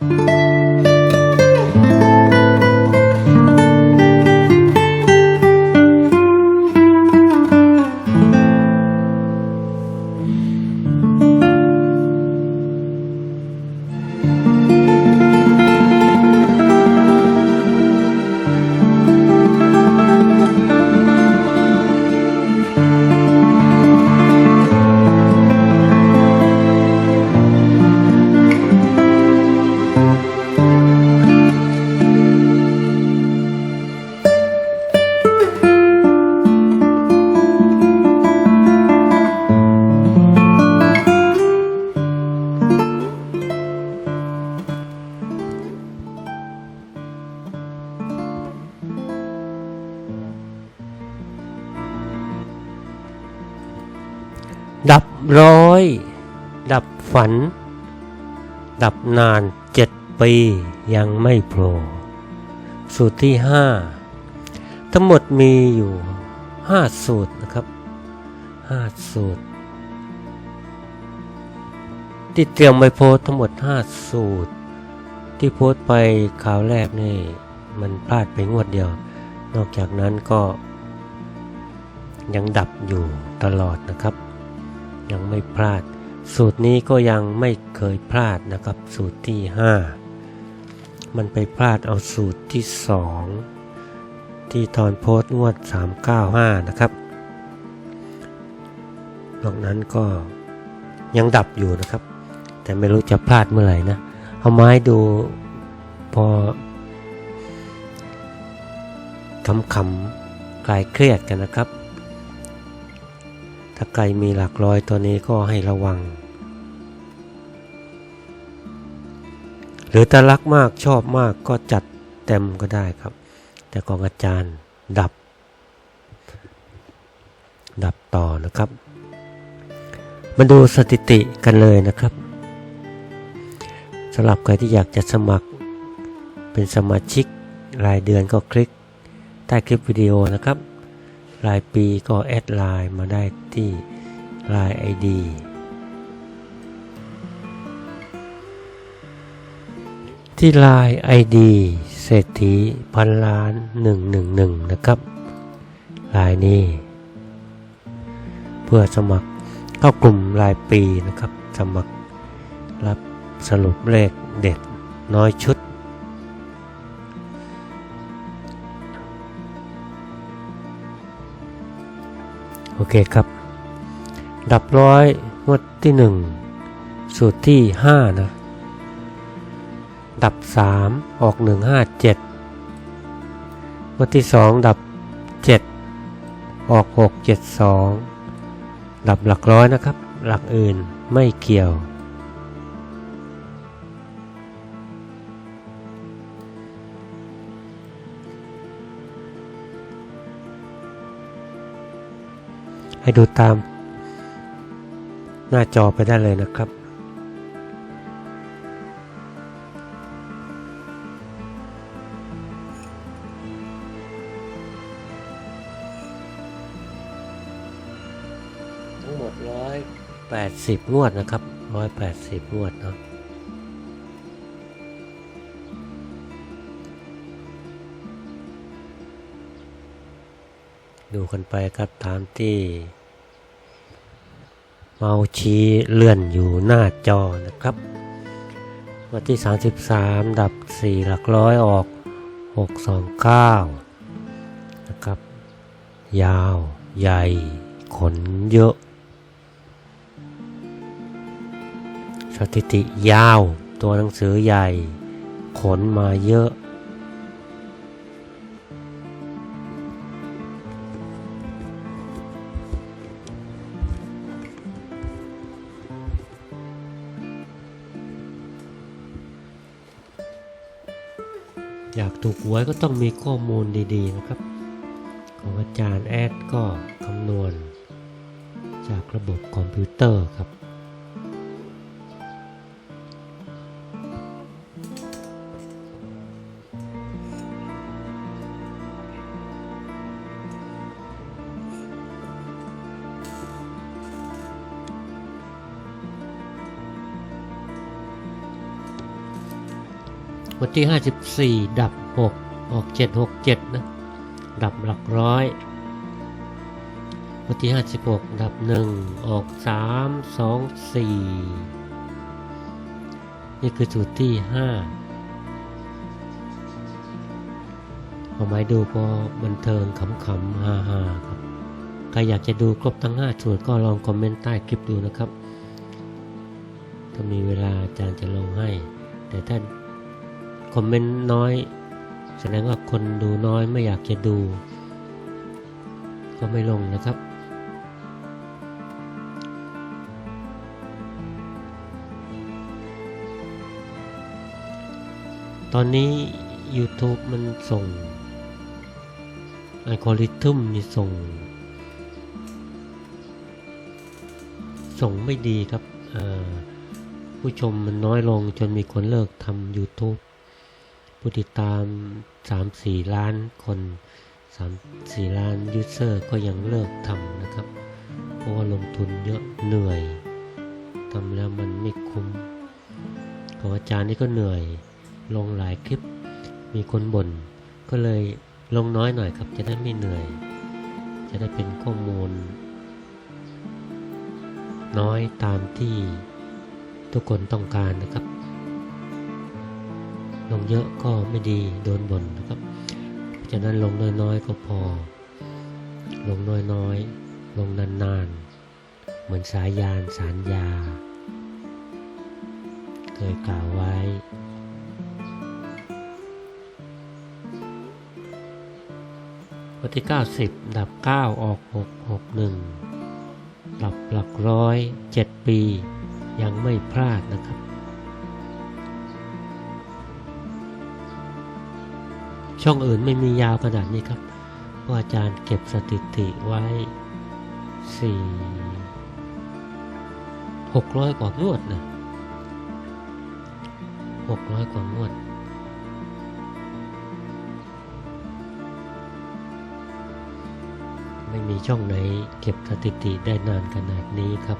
ดับ ร้อย ดับฝัน ดับนานเจ็ดปียังไม่โผล่สูตรที่ห้าทั้งหมดมีอยู่ห้าสูตรนะครับห้าสูตร ที่เตรียมไว้โพสทั้งหมดห้าสูตร ที่โพสต์ไปคราวแรกนี่ มันพลาดไปงวดเดียว นอกจากนั้นก็ยังดับอยู่ตลอดนะครับ ยังไม่พลาด สูตรนี้ก็ยังไม่เคยพลาดนะครับ สูตรที่ 5 มันไปพลาดเอาสูตรที่ 2 ที่ตอนโพสต์งวด 395 นะครับนอกนั้นก็ยังดับอยู่นะครับ แต่ไม่รู้จะพลาดเมื่อไหร่นะ เอาไม้ดูพอคำๆคลายเครียดกันนะครับ ถ้าไก่มีหลักร้อยตัวนี้ก็ให้ระวัง หรือถ้ารักมากชอบมากก็จัดเต็มก็ได้ครับ แต่ของอาจารย์ดับ ดับต่อนะครับ มาดูสถิติกันเลยนะครับสำหรับใครที่อยากจะสมัครเป็นสมาชิกรายเดือนก็คลิกใต้คลิปวิดีโอนะครับ รายปีก็แอดไลน์มาได้ที่ Line ID ที่ Line ID เศรษฐีพันล้าน 111 นะครับลายนี้ เพื่อสมัครเข้ากลุ่มรายปีนะครับ สมัครรับสรุปเลขเด็ดน้อยชุด โอเคครับ ดับร้อยงวดที่หนึ่งสูตรที่ห้านะ ดับสามออกหนึ่งห้าเจ็ดงวดที่สองดับเจ็ดออกหกเจ็ดสองดับหลักร้อยนะครับ หลักอื่นไม่เกี่ยว ให้ดูตามหน้าจอไปได้เลยนะครับ ทั้งหมดร้อยแปดสิบงวดนะครับร้อยแปดสิบงวดเนาะ ดูกันไปครับตามที่ เมาชี้เลื่อนอยู่หน้าจอนะครับ วันที่ 33 ดับ 4 หลักร้อยออก 629 นะครับ ยาวใหญ่ ขนเยอะ สถิติยาวตัวหนังสือใหญ่ ขนมาเยอะ อยากถูกหวยก็ต้องมีข้อมูลดีๆนะครับ ของอาจารย์แอดก็คำนวณ จากระบบคอมพิวเตอร์ครับ ทที่ 54 ดับ 6 ออก 767 นะ ดับหลักร้อย บทที่ 56 ดับ 1 ออก 3 2 4 นี่คือสูตรที่ 5 เอาไม้ดูพอบันเทิงขำๆฮาๆครับ ใครอยากจะดูครบทั้ง 5 สูตรก็ลองคอมเมนต์ใต้คลิปดูนะครับ ถ้ามีเวลาอาจารย์จะลงให้ แต่ถ้า คอมเมนต์น้อย แสดงว่าคนดูน้อยไม่อยากจะดู ก็ไม่ลงนะครับ ตอนนี้ YouTube มันส่งอัลกอริทึมนี่ส่ง ส่งไม่ดีครับผู้ชมมันน้อยลงจนมีคนเลิกทำ YouTube ผู้ติดตาม 3-4 ล้านคน3-4 ล้านยูเซอร์ก็ยังเลิกทำนะครับ เพราะว่าลงทุนเยอะเหนื่อยทำแล้วมันไม่คุ้มของอาจารย์นี่ก็เหนื่อยลงหลายคลิปมีคนบ่นก็เลยลงน้อยหน่อยครับ จะได้ไม่เหนื่อย จะได้เป็นข้อมูล น้อยตามที่ทุกคนต้องการนะครับ ลงเยอะก็ไม่ดีโดนบ่นนะครับเพราะฉะนั้นลงน้อยๆก็พอ ลงน้อยๆ ลงนานๆ เหมือนสายยานสารยา เคยกล่าวไว้ วันที่ 90 ดับ 9 ออก 6 6 1ดับหลักร้อย 7 ปี ยังไม่พลาดนะครับ ช่องอื่นไม่มียาวขนาดนี้ครับเพราะอาจารย์เก็บสถิติไว้ 4 600 กว่างวดนะ600 กว่างวดไม่มีช่องไหนเก็บสถิติได้นานขนาดนี้ครับ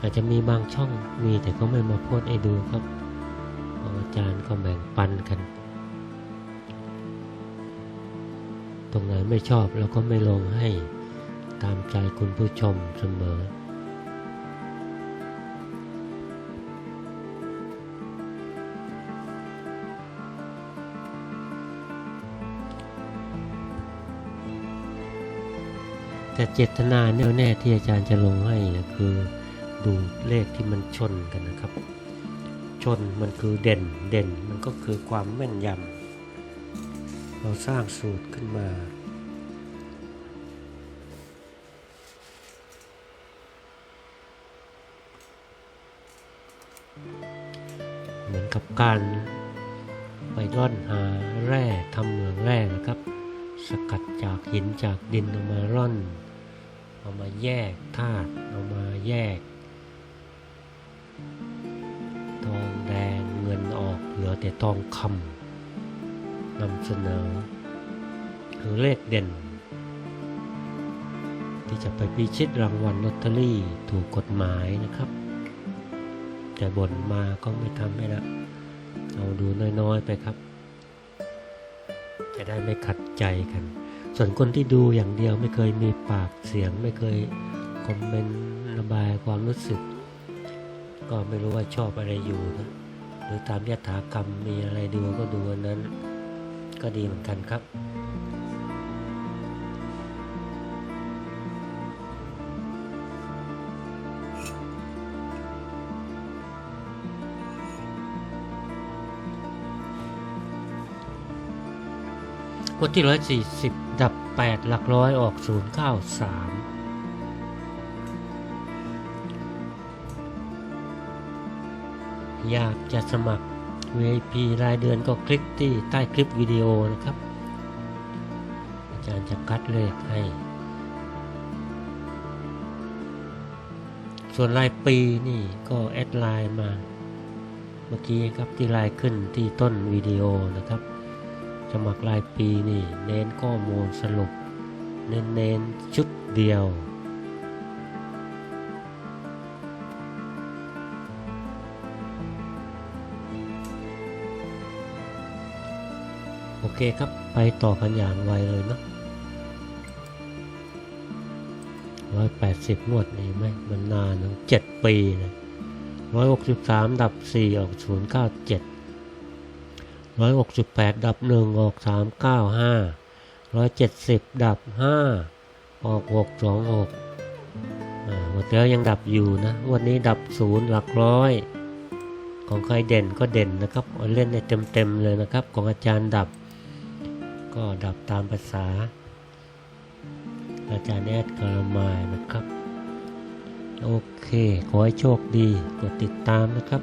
อาจจะมีบางช่องมีแต่ก็ไม่มาโพสให้ดูครับอาจารย์ก็แบ่งปันกัน รงไหนไม่ชอบเราก็ไม่ลงให้ตามใจคุณผู้ชมเสมอ แต่เจตนาแน่วแน่ที่อาจารย์จะลงให้นะคือดูเลขที่มันชนกันนะครับ ชนมันคือเด่นเด่นมันก็คือความแม่นยำ เราสร้างสูตรขึ้นมา เหมือนกับการไปร่อนหาแร่ทำเหมืองแร่นะครับ สกัดจากหินจากดินเอามาร่อน เอามาแยกธาตุเอามาแยก ทองแดงเงินออกเหลือแต่ทองคำ นำเสนอคือเลขเด่น ที่จะไปพิชิตรางวัลลอตเตอรี่ถูกกฎหมายนะครับ แต่บ่นมาก็ไม่ทำให้ละเอาดูน้อยๆไปครับ จะได้ไม่ขัดใจกัน ส่วนคนที่ดูอย่างเดียวไม่เคยมีปากเสียงไม่เคยคอมเมนต์ระบายความรู้สึก ก็ไม่รู้ว่าชอบอะไรอยู่นะหรือตามยถากรรมมีอะไรดูก็ดูอันนั้น ก็ดีเหมือนกันครับ บทที่ 140 ดับ 8 หลักร้อยออก 093อยากจะสมัคร VIP รายเดือนก็คลิกที่ใต้คลิปวิดีโอนะครับ อาจารย์จะคัดเลขให้ ส่วนรายปีนี่ก็แอดไลน์มาเมื่อกี้ครับที่ไลน์ขึ้นที่ต้นวิดีโอนะครับ สมัครรายปีนี่เน้นข้อมูลสรุป เน้นเน้นชุดเดียว เคครับ ไปต่อกันอย่างไวเลยเนาะร้อยแปดสิบงวดนี่ไหมมันนานถึงเจ็ดปีนะร้อยหกสิบสามดับสี่ออกศูนย์เก้าเจ็ดร้อยหกสิบแปดดับหนึ่งออกสามเก้าห้าร้อยเจ็ดสิบดับห้าออกหกสองหกอ่าวันที่แล้วยังดับอยู่นะ วันนี้ดับศูนย์หลักร้อย ของใครเด่นก็เด่นนะครับเอาเล่นในเต็มๆเลยนะครับ ของอาจารย์ดับ ก็ดับตามภาษา อาจารย์แอดกรมายนะครับ โอเค ขอให้โชคดี กดติดตามนะครับ